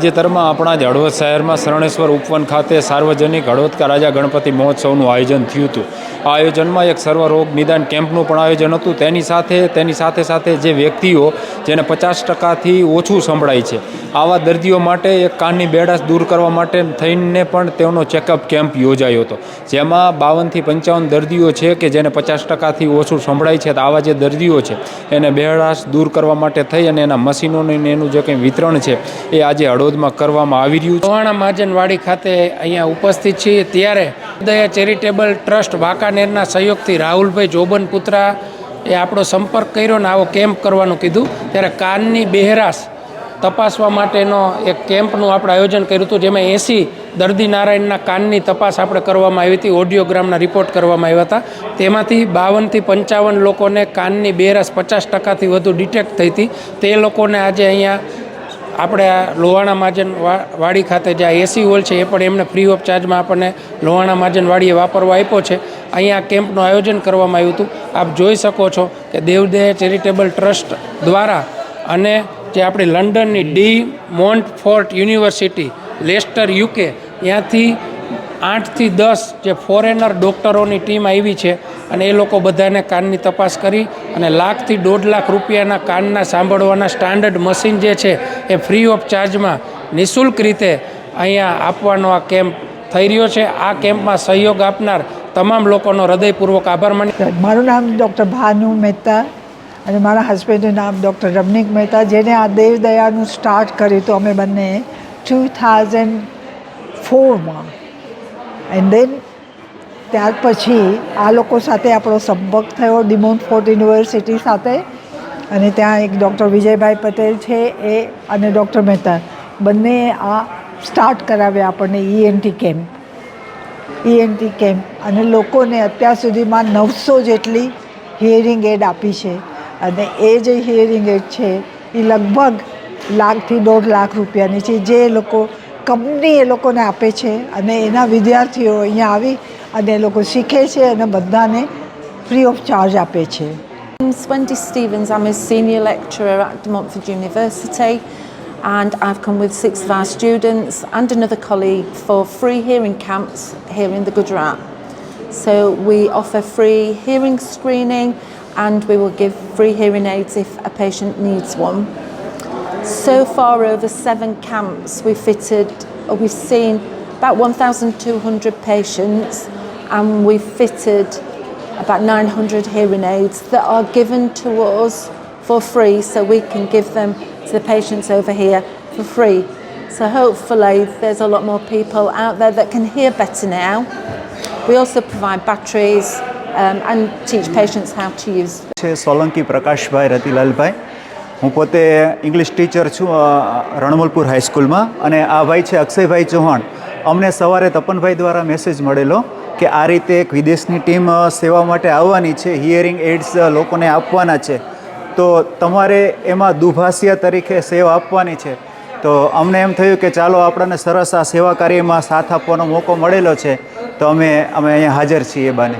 તાજેતરમાં આપણા જ હળવદ શહેરમાં શરણેશ્વર ઉપવન ખાતે સાર્વજનિક હળવદકા રાજા ગણપતિ મહોત્સવનું આયોજન થયું હતું. આ આયોજનમાં એક સર્વ રોગ નિદાન કેમ્પનું પણ આયોજન હતું. તેની સાથે તેની સાથે સાથે જે વ્યક્તિઓ, જેને પચાસ ટકાથી ઓછું સંભળાય છે આવા દર્દીઓ માટે એક કાનની બેડાશ દૂર કરવા માટે થઈને પણ તેઓનો ચેકઅપ કેમ્પ યોજાયો હતો. જેમાં બાવનથી પંચાવન દર્દીઓ છે કે જેને પચાસ ટકાથી ઓછું સંભળાય છે. તો આવા જે દર્દીઓ છે, એને બેડાશ દૂર કરવા માટે થઈ અને એના મશીનોને એનું જે કંઈ વિતરણ છે, એ આજે હળવદમાં કરવામાં આવી રહ્યું છે. મહાજન મહાજનવાડી ખાતે અહીંયા ઉપસ્થિત છીએ. ત્યારે દયા ચેરિટેબલ ટ્રસ્ટ વાંકાનેરના સહયોગથી રાહુલભાઈ જોબન પુત્રા એ આપણો સંપર્ક કર્યો ને આવો કેમ્પ કરવાનું કીધું. ત્યારે કાનની બહેરાશ તપાસવા માટેનો એક કેમ્પનું આપણે આયોજન કર્યું હતું, જેમાં એંસી દર્દી નારાયણના કાનની તપાસ આપણે કરવામાં આવી હતી, ઓડિયોગ્રામના રિપોર્ટ કરવામાં આવ્યા હતા. તેમાંથી બાવનથી પંચાવન લોકોને કાનની બેરસ પચાસ ટકાથી વધુ ડિટેક્ટ થઈ હતી. તે લોકોને આજે અહીંયા આપણે આ લોહાણા માજન વાડી ખાતે જે આ એસી હોલ છે, એ પણ એમને ફ્રી ઓફ ચાર્જમાં આપણને લોહાણા માજન વાડીએ વાપરવા આપ્યો છે. અહીંયા આ કેમ્પનું આયોજન કરવામાં આવ્યું હતું. આપ જોઈ શકો છો કે દેવદેહ ચેરિટેબલ ટ્રસ્ટ દ્વારા અને જે આપણી લંડનની De Montfort university, Leicester UK, ત્યાંથી આઠથી દસ જે ફોરેનર ડૉક્ટરોની ટીમ આવી છે અને એ લોકો બધાને કાનની તપાસ કરી અને લાખથી દોઢ લાખ રૂપિયાના કાનના સાંભળવાના સ્ટાન્ડર્ડ મશીન જે છે એ ફ્રી ઓફ ચાર્જમાં નિઃશુલ્ક રીતે અહીંયા આપવાનો આ કેમ્પ થઈ રહ્યો છે. આ કેમ્પમાં સહયોગ આપનાર તમામ લોકોનો હૃદયપૂર્વક આભાર માની મારું નામ ડૉક્ટર ભાનુ મહેતા. અને મારા હસબન્ડનું નામ ડૉક્ટર રમણીક મહેતા જેને આ દેવદયાનું સ્ટાર્ટ કર્યું હતું અમે બંને ટુ થાઉઝન્ડ ફોરમાં એન્ડ દેન ત્યાર પછી આ લોકો સાથે આપણો સંપર્ક થયો ડિમોન ફોર્ટ યુનિવર્સિટી સાથે. અને ત્યાં એક ડૉક્ટર વિજયભાઈ પટેલ છે એ અને ડૉક્ટર મહેતા. બંને આ સ્ટાર્ટ કરાવ્યા આપણને ઈએનટી કેમ્પ ઈએનટી કેમ્પ અને લોકોને અત્યાર સુધીમાં નવસો જેટલી હિયરિંગ એડ આપી છે. અને એ જે હિયરિંગ એડ છે એ લગભગ લાખથી દોઢ લાખ રૂપિયાની છે જે એ લોકો કંપની એ લોકોને આપે છે અને એના વિદ્યાર્થીઓ અહીંયા આવી અને એ લોકો શીખે છે અને બધાને ફ્રી ઓફ ચાર્જ આપે છે I'm Wendy Stevens. I'm a senior lecturer at De Montfort University, and I've come with six of our students and another colleague for free hearing camps here in the Gujarat. So we offer free hearing screening, and we will give free hearing aids if a patient needs one. So far, over seven camps, we've fitted, we've seen about 1,200 patients, and we've fitted about 900 hearing aids that are given to us for free so we can give them to the patients over here for free. So hopefully there's a lot more people out there that can hear better now. We also provide batteries and teach patients how to use છે સોલંકી પ્રકાશભાઈ રતિલાલભાઈ. હું પોતે English teacher છું રણમલપુર હાઈસ્કૂલમાં અને આ ભાઈ છે અક્ષયભાઈ ચૌહાણ. અમને સવારે તપનભાઈ દ્વારા મેસેજ મળેલો કે આ રીતે એક વિદેશની ટીમ સેવા માટે આવવાની છે હિયરિંગ એડ્સ લોકોને આપવાના છે. તો તમારે એમાં દુભાષિયા તરીકે સેવા આપવાની છે. તો અમને એમ થયું કે ચાલો આપણને સરસ આ સેવા કાર્યમાં સાથ આપવાનો મોકો મળેલો છે. તો અમે અમે અહીંયા હાજર છીએ બાને.